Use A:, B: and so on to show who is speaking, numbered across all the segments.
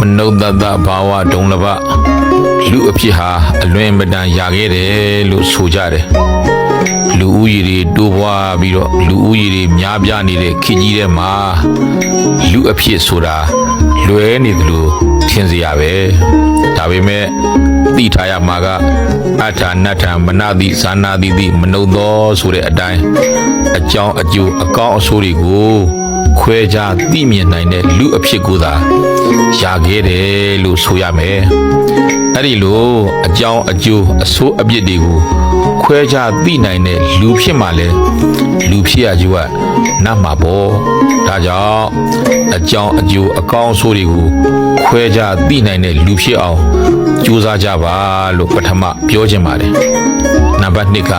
A: မနုဿတဘာဝဒုံလဘလူအဖြစ်ဟာအလွင်မတန်ရခဲ့တယ်လို့ဆိုကြတယ်လူဦးရေတွေတိုးပွားပြီးတော့လူဦးရေတွေများပြားနေတဲ့ခေတ်ကြီးထဲမှာလူအဖြစ်ဆိုတာလွဲနေတယ်လို့ထင်စရာပဲဒါပေမဲ့သိထားရမှာကအထာနတ္ထမနတိဇာနာတိတိမနုသောဆိုတဲ့အတိုင်းအကြောင်းအကျိုးအကောင်းအဆိုးတွေကို ခွဲခြားသိမြင်နိုင်တဲ့လူအဖြစ်ကိုသာရခဲ့တယ်လို့ဆိုရမယ်။အဲ့ဒီလိုအကြောင်းအကျိုးအဆိုးအပြစ်တွေကိုခွဲခြားသိနိုင်တဲ့လူဖြစ်မှလဲလူဖြစ်ရကြွတ်နတ်မှာပေါ့။ဒါကြောင့်အကြောင်းအကျိုးအကောင်းအဆိုးတွေကိုခွဲခြားသိနိုင်တဲ့လူဖြစ်အောင်ကြိုးစားကြပါလို့ပထမပြောချင်ပါတယ်။နံပါတ်2က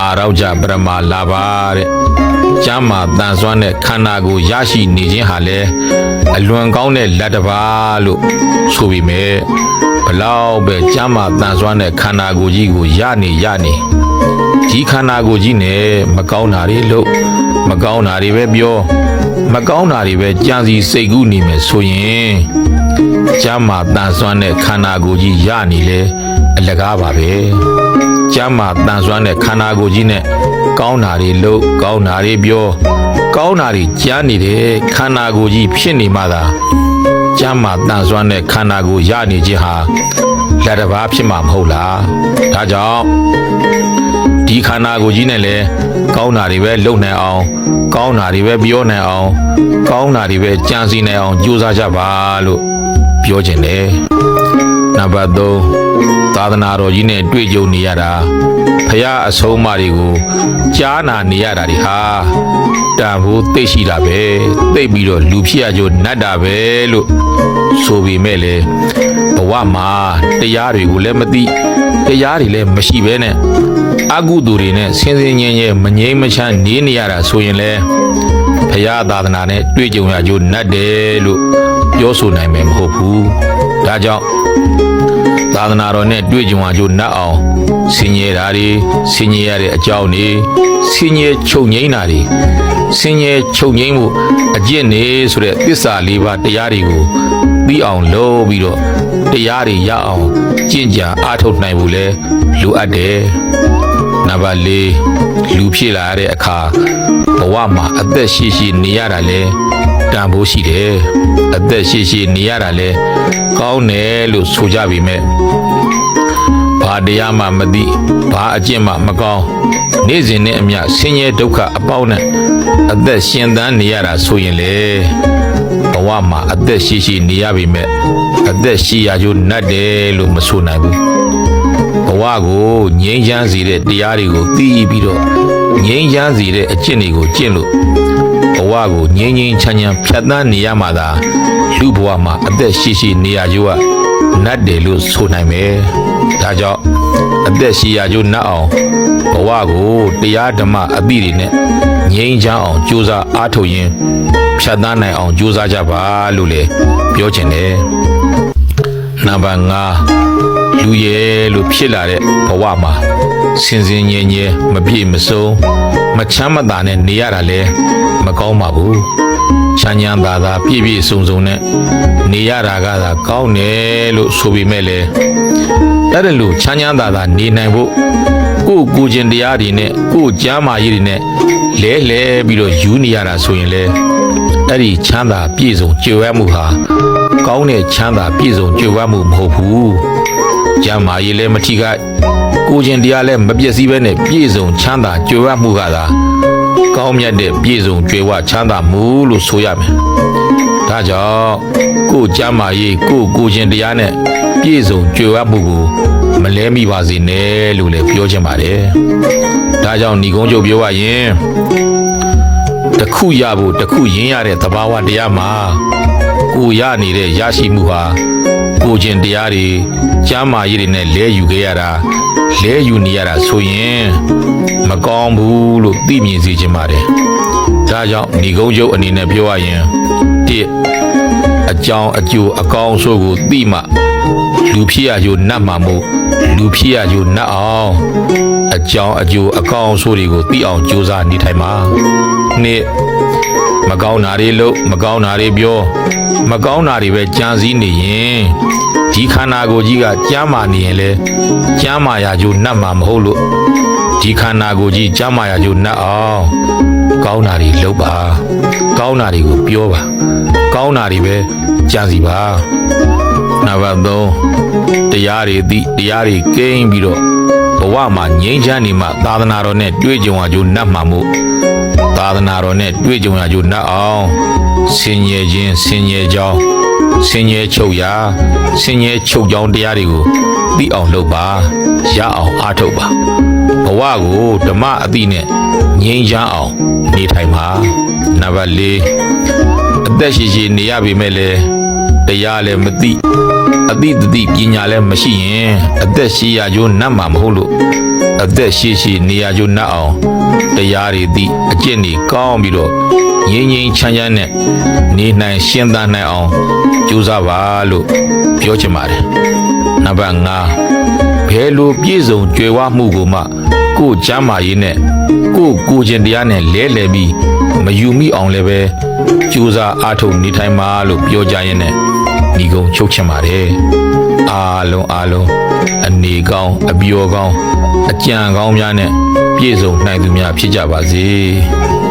A: အာရောက်ကြပရမလာပါတဲ့။ကျမ်းမာတန်ဆွမ်းတဲ့ခန္ဓာကိုရရှိနေခြင်းဟာလည်းအလွန်ကောင်းတဲ့လက်တစ်ပါးလို့ဆိုပေမဲ့ဘလောက်ပဲကျမ်းမာတန်ဆွမ်းတဲ့ခန္ဓာကိုယ်ကြီးကိုရနေရနေဒီခန္ဓာကိုယ်ကြီးနဲ့မကောင်းတာတွေလို့မကောင်းတာတွေပဲပြော မကောင်းတာတွေပဲကြံစီစိတ်ကူးနေမယ်ဆိုရင်ကျမ်းမာတန်ဆွမ်းတဲ့ခန္ဓာကိုယ်ကြီးရနေလေအလကားပါပဲကျမ်းမာတန်ဆွမ်းတဲ့ခန္ဓာကိုယ်ကြီးနဲ့ကောင်းတာတွေလို့ကောင်းတာတွေပြော ကောင်းတာတွေကြားနေတဲ့ခန္ဓာကိုယ်ကြီးဖြစ်နေမှသာကျမ်းမာတန်ဆွမ်းတဲ့ခန္ဓာကိုယ်ရနေခြင်းဟာလက်တစ်ပါးဖြစ်မှာမဟုတ်လားဒါကြောင့် ဒီခန္ဓာကိုယ်ကြီးနဲ့လည်းကောင်းတာတွေပဲလုပ်နိုင်အောင် ကောင်းတာတွေပဲပြောနိုင်အောင် ကောင်းတာတွေပဲကြံစည်နိုင်အောင်ကြိုးစားကြပါလို့ပြောချင်တယ်နံပါတ်3သာသနာတော်ကြီးနဲ့တွေ့ကြုံနေရတာဖះအဆုံးအမတွေကိုကြားနာနေရတာတွေဟာတန်ဖိုးသိရှိတာပဲသိပြီးတော့လူဖြစ်ရကြနတ်တာပဲလို့ဆိုပေမဲ့လေဘဝမှာတရားတွေကိုလည်းမသိတရားတွေလည်းမရှိဘဲနဲ့ အကုသိုလ်တွေနဲ့ဆင်းဆင်းရဲရဲမငြိမ်းမချမ်းနေနေရတာဆိုရင်လေဖះသာသနာနဲ့တွေ့ကြုံရကြနတ်တယ်လို့ပြောဆိုနိုင်မယ်မဟုတ်ဘူးဒါကြောင့် သာသနာတော်နဲ့တွေ့ကြုံအကျိုးနတ်အောင်ဆင်ញဲတာတွေဆင်ញဲရတဲ့အကြောင်းတွေဆင်ញဲချုပ်ငိမ့်တာတွေဆင်ញဲချုပ်ငိမ့်မှုအကျင့်နေဆိုတဲ့သစ္စာလေးပါးတရားတွေကိုသိအောင်လုပ်ပြီးတော့တရားတွေရအောင်ကျင့်ကြံအားထုတ်နိုင်ဖို့လဲလိုအပ်တယ် နံပါတ်၄လူဖြစ်လာရတဲ့အခါဘဝမှာအသက်ရှိရှိနေရတာလဲတန်ဖိုးရှိတယ်အသက်ရှိရှိနေရတာလဲကောင်းတယ်လို့ဆိုကြပေမဲ့ဘာတရားမှမသိဘာအကျင့်မှမကောင်းနေ့စဉ်နဲ့အမျှဆင်းရဲဒုက္ခအပေါင်းနဲ့အသက်ရှင်သန်နေရတာဆိုရင်လေဘဝမှာအသက်ရှိရှိနေရပေမဲ့အသက်ရှိရကြနတ်တယ်လို့မဆိုနိုင်ဘူးဘ ဝကိုငြိမ်းချမ်းစေတဲ့တရားတွေကိုသိပြီးတော့ငြိမ်းချမ်းစေတဲ့အကျင့်တွေကိုကျင့်လို့ဘဝကိုငြိမ်းငြိမ်းချမ်းချမ်းဖြတ်သန်းနေရမှသာလူဘဝမှာအသက်ရှိရှိနေရကြွနတ်တယ်လို့ဆိုနိုင်မယ်။ဒါကြောင့်အသက်ရှိရကြွနတ်အောင်ဘဝကိုတရားဓမ္မအသည့်တွေနဲ့ငြိမ်းချမ်းအောင်ကြိုးစားအားထုတ်ရင်းဖြတ်သန်းနိုင်အောင်ကြိုးစားကြပါလို့လည်းပြောချင်တယ်။နံပါတ်5 လူရဲလို့ဖြစ်လာတဲ့ဘဝမှာစင်စင်ញဲញဲမပြည့်မစုံမချမ်းမသာနဲ့နေရတာလဲမကောင်းပါဘူးချမ်းချမ်းသာသာပြည့်ပြည့်စုံစုံနဲ့နေရတာကသာကောင်းတယ်လို့ဆိုပေမဲ့လဲအဲ့ဒါလို့ချမ်းချမ်းသာသာနေနိုင်ဖို့ကိုယ့်ကိုယ်ချင်းတရားတွေနဲ့ကိုယ့်ကျမ်းမာရေးတွေနဲ့လဲလဲပြီးတော့ယူနေရတာဆိုရင်လဲအဲ့ဒီချမ်းသာပြည့်စုံကြွယ်ဝမှုဟာကောင်းတဲ့ချမ်းသာပြည့်စုံကြွယ်ဝမှုမဟုတ်ဘူး ကျမ်းမာရေးလည်းမထိခိုက်ကိုယ်ချင်းတရားလည်းမပြည့်စည်ဘဲနဲ့ပြည့်စုံချမ်းသာကြွယ်ဝမှုကသာကောင်းမြတ်တဲ့ပြည့်စုံကြွယ်ဝချမ်းသာမှုလို့ဆိုရမယ်ဒါကြောင့်ကိုယ်ကျမ်းမာရေးကိုယ်ကိုယ်ချင်းတရားနဲ့ပြည့်စုံကြွယ်ဝမှုကိုမလဲမိပါစေနဲ့လို့လည်းပြောချင်ပါတယ်ဒါကြောင့်ညီကုန်းချုပ်ပြောရရင်တစ်ခုရဖို့တစ်ခုရင်းရတဲ့သဘာဝတရားမှာကိုရနေတဲ့ရရှိမှုဟာ ကိုချင်းတရားတွေကျမ်းမာရေးတွေနဲ့လဲယူခဲ့ရတာလဲယူနေရတာဆိုရင်မကောင်းဘူးလို့သိမြင်စေချင်ပါတယ်ဒါကြောင့်ညီကုန်းချုပ်အနေနဲ့ပြောရရင်တစ်အကြောင်းအကျိုးအကောင်းဆိုးကိုသိမှလူဖြစ်ရကြနတ်မှာမို့လူဖြစ်ရကြနတ်အောင်အကြောင်းအကျိုးအကောင်းဆိုးတွေကိုသိအောင်ကြိုးစားနေထိုင်ပါနှစ် မမကောင်းတာတွေလုပ်မကောင်းတာတွေပြောမကောင်းတာတွေပဲကြံစည်နေရင်ဒီခန္ဓာကိုယ်ကြီးကကြမ်းမာနေရင်လေကြမ်းမာရာကျိုးနှက်မှာမဟုတ်လို့ဒီခန္ဓာကိုယ်ကြီးကြမ်းမာရာကျိုးနှက်အောင်ကောင်းတာတွေလုပ်ပါ ကောင်းတာတွေကိုပြောပါ ကောင်းတာတွေပဲကြံစီပါနံပါတ်3တရားတွေသိတရားတွေကိန်းပြီးတော့ဘဝမှာငြိမ်းချမ်းနေမှသာသနာတော်နဲ့တွေ့ကြုံရကျိုးနှက်မှာမို့ သာသနာတော်နဲ့တွေ့ကြုံရကြနှက်အောင်ဆင်ញယ်ခြင်းဆင်ញယ်ကြောင်းဆင်ញယ်ချုပ်ရာဆင်ញယ်ချုပ်ကြောင်းတရားတွေကိုသိအောင်လုပ်ပါရအောင်အားထုတ်ပါဘဝကိုဓမ္မအတိနဲ့ငြိမ်းချမ်းအောင်နေထိုင်ပါနံပါတ်၄အသက်ရှိရှိနေရပေမဲ့လည်းတရားလည်းမသိ အတိတတိပညာလည်းမရှိရင်အသက်ရှိရကြိုးနတ်မှာမဟုတ်လို့အသက်ရှိရှိနေရာကျိုးနှက်အောင်တရားတွေသိအကျင့်တွေကောင်းပြီးတော့ငြိမ်းငြိမ်းချမ်းချမ်းနဲ့နေနိုင်ရှင်းသန်နိုင်အောင်ကြိုးစားပါလို့ပြောချင်ပါတယ်နံပါတ်5ဘယ်လိုပြည့်စုံကြွယ်ဝမှုကိုမှ ကိုယ်ချမ်းမာရေးနဲ့ကိုယ်ကိုယ်ခြင်းတရားနဲ့လဲလှယ်ပြီးမယူမိအောင်လည်းပဲကြိုးစားအားထုတ်နေထိုင်ပါလို့ပြောကြရင်နဲ့ ဒီကုံချုပ်ချင်ပါတယ်အားလုံးအားလုံးအနေကောင်းအပျော်ကောင်းအကြံကောင်းများနဲ့ပြည့်စုံနိုင်သူများဖြစ်ကြပါစေ။